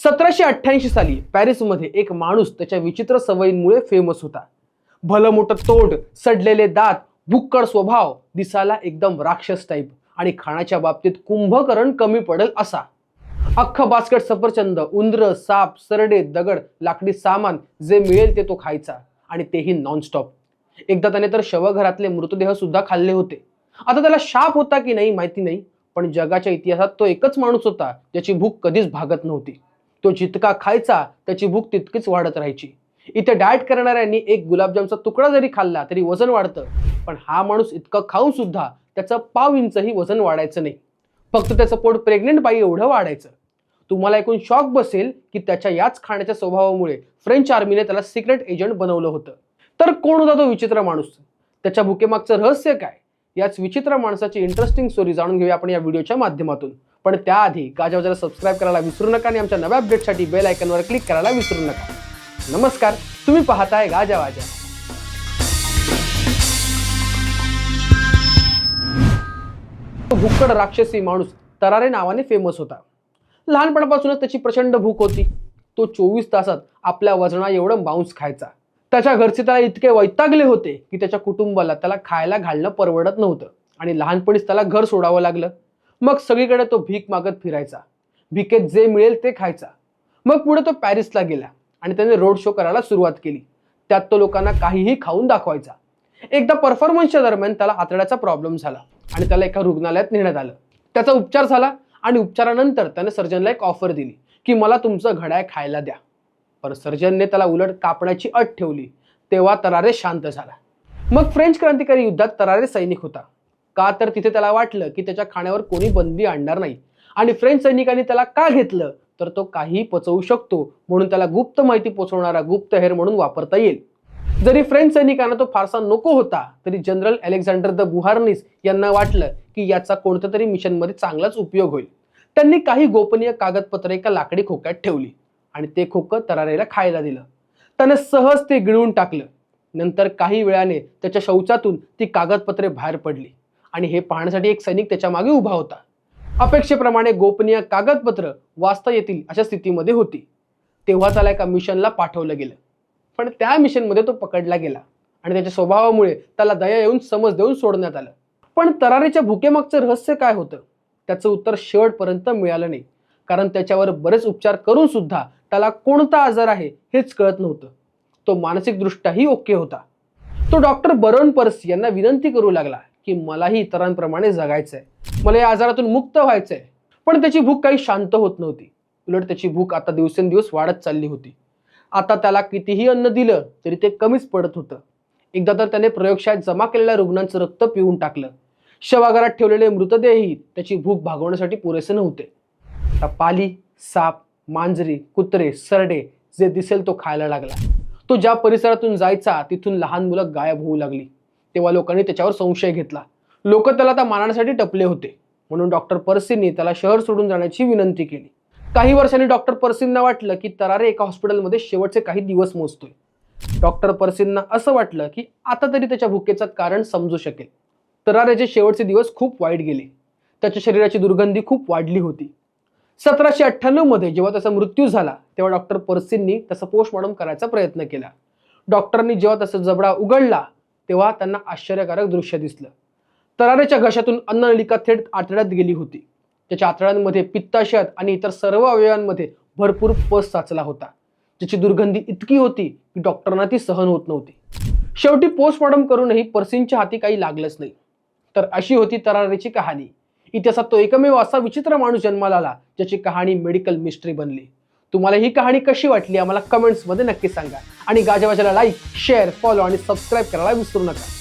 सतराशे अठ्ठ्याऐंशी साली पॅरिसमध्ये एक माणूस त्याच्या विचित्र सवयींमुळे फेमस होता. भलं मोठं तोंड सडलेले दात भुक्कड स्वभाव दिसायला एकदम राक्षस टाईप आणि खाण्याच्या बाबतीत कुंभकरण कमी पडेल असा. अख्खं बास्केट सफरचंद उंदर साप सरडे दगड लाकडी सामान जे मिळेल ते तो खायचा आणि तेही नॉनस्टॉप एकदा त्याने तर शवघरातले मृतदेह सुद्धा खाल्ले होते. आता त्याला शाप होता की नाही माहिती नाही पण जगाच्या इतिहासात तो एकच माणूस होता ज्याची भूक कधीच भागत नव्हती. तो जितका खायचा त्याची भूक तितकीच वाढत राहायची. इथे डाएट करणाऱ्यांनी एक गुलाबजामचा तुकडा जरी खाल्ला तरी वजन वाढतं. पण हा माणूस इतकं खाऊन सुद्धा त्याचं पाव इंचही वजन वाढायचं नाही. फक्त त्याचं पोट प्रेग्नेंट बाई एवढं वाढायचं. तुम्हाला ऐकून शॉक बसेल की त्याच्या याच खाण्याच्या स्वभावामुळे फ्रेंच आर्मीने त्याला सिक्रेट एजंट बनवलं होतं. तर कोण होता तो विचित्र माणूस? त्याच्या भुकेमागचं रहस्य काय? याच विचित्र माणसाची इंटरेस्टिंग स्टोरी जाणून घेऊया आपण या व्हिडिओच्या माध्यमातून. पण त्याआधी गाजावाजाला सबस्क्राईब करायला विसरू नका आणि आमच्या नव्या अपडेटसाठी बेल आयकनवर क्लिक करायला विसरू नका. नमस्कार तुम्ही पाहताय गाजावाजा तो भुक्कड राक्षसी माणूस तरारे नावाने फेमस होता. लहानपणापासूनच त्याची प्रचंड भूक होती. तो चोवीस तासात आपल्या वजना एवढं बाउन्स खायचा. त्याच्या घरचे त्याला इतके वैतागले होते की त्याच्या कुटुंबाला त्याला खायला घालणं परवडत नव्हतं आणि लहानपणीच त्याला घर सोडावं लागलं. मग सगळीकडे तो भीक मागत फिरायचा. भिकेत जे मिळेल ते खायचा. मग पुढे तो पॅरिसला गेला आणि त्याने रोड शो करायला सुरुवात केली. त्यात तो लोकांना काहीही खाऊन दाखवायचा. एकदा परफॉर्मन्सच्या दरम्यान त्याला आतड्याचा प्रॉब्लेम झाला आणि त्याला एका रुग्णालयात नेण्यात आलं. त्याचा उपचार झाला आणि उपचारानंतर त्याने सर्जनला एक ऑफर दिली की मला तुमचं घड्याळ खायला द्या. पण सर्जनने त्याला उलट कापण्याची अट ठेवली. तेव्हा तरारे शांत झाला. मग फ्रेंच क्रांतिकारी युद्धात तरारे सैनिक होता. का तर तिथे त्याला वाटलं की त्याच्या खाण्यावर कोणी बंदी आणणार नाही. आणि फ्रेंच सैनिकांनी त्याला का घेतलं? तर तो काही पचवू शकतो. म्हणून त्याला गुप्त माहिती पोचवणारा गुप्तहेर म्हणून वापरता येईल. जरी फ्रेंच सैनिकांना तो फारसा नको होता तरी जनरल अलेक्झांडर द बुहार्निस यांना वाटलं की याचा कोणत्या तरी मिशनमध्ये चांगलाच उपयोग होईल. त्यांनी काही गोपनीय कागदपत्रे एका लाकडी खोक्यात ठेवली आणि ते खोकं तरारेला खायला दिलं. त्याने सहज ते गिळून टाकलं. नंतर काही वेळाने त्याच्या शौचातून ती कागदपत्रे बाहेर पडली. आणि हे पाहण्यासाठी एक सैनिक त्याच्यामागे उभा होता. अपेक्षेप्रमाणे गोपनीय कागदपत्र वाचता येतील अशा स्थितीमध्ये होती. तेव्हा त्याला एका मिशनला पाठवलं गेलं. पण त्या मिशनमध्ये तो पकडला गेला आणि त्याच्या स्वभावामुळे त्याला दया येऊन समज देऊन सोडण्यात आलं. पण तरारीच्या भुकेमागचं रहस्य काय होतं? त्याचं उत्तर शेवटपर्यंत मिळालं नाही. कारण त्याच्यावर बरेच उपचार करून सुद्धा त्याला कोणता आजार आहे हेच कळत नव्हतं. तो मानसिकदृष्ट्याही ओके होता. तो डॉक्टर बरोन पर्स यांना विनंती करू लागला. की मलाही इतरांप्रमाणे जगायचंय. मला या आजारातून मुक्त व्हायचंय. पण त्याची भूक काही शांत होत नव्हती. उलट त्याची भूक आता दिवसेंदिवस वाढत चालली होती. आता त्याला कितीही अन्न दिलं तरी ते कमीच पडत होतं. एकदा तर त्याने प्रयोगशाळेत जमा केलेल्या रुग्णांचं रक्त पिऊन टाकलं. शवागारात ठेवलेले मृतदेहही त्याची भूक भागवण्यासाठी पुरेसे नव्हते. आता पाली साप मांजरी कुत्रे सरडे जे दिसेल तो खायला लागला. तो ज्या परिसरातून जायचा तिथून लहान मुलं गायब होऊ लागली. तेव्हा लोकांनी त्याच्यावर संशय घेतला. लोक त्याला आता मारण्यासाठी टपले होते. म्हणून डॉक्टर पर्सींनी त्याला शहर सोडून जाण्याची विनंती केली. काही वर्षांनी डॉक्टर पर्सींना वाटलं की तरारे एका हॉस्पिटलमध्ये शेवटचे काही दिवस मोजतोय. डॉक्टर पर्सींना असं वाटलं की आता तरी त्याच्या भुकेचं कारण समजू शकेल. तरारेचे शेवटचे दिवस खूप वाईट गेले. त्याच्या शरीराची दुर्गंधी खूप वाढली होती. सतराशे अठ्ठ्याण्णवमध्ये जेव्हा त्याचा मृत्यू झाला तेव्हा डॉक्टर पर्सींनी त्याचा पोस्टमॉर्टम करायचा प्रयत्न केला. डॉक्टरांनी जेव्हा त्याचा जबडा उघडला तेव्हा त्यांना आश्चर्यकारक दृश्य दिसलं. तरारेच्या घशातून अन्ननलिका थेट आतड्यात गेली होती. त्याच्या आतड्यांमध्ये पित्ताशयात आणि इतर सर्व अवयवांमध्ये भरपूर पस साचला होता. ज्याची दुर्गंधी इतकी होती की डॉक्टरांना ती सहन होत नव्हती. शेवटी पोस्टमॉर्टम करूनही पर्सिनच्या हाती काही लागलंच नाही. तर अशी होती तरारेची कहाणी. इतिहासात तो एकमेव असा विचित्र माणूस जन्माला आला ज्याची कहाणी मेडिकल मिस्ट्री बनली. तुम्हाला ही कहाणी कशी वाटली आम्हाला कमेंट्समध्ये नक्की सांगा. आणि गाजावाजाला लाईक शेअर फॉलो आणि सबस्क्राईब करायला विसरू नका.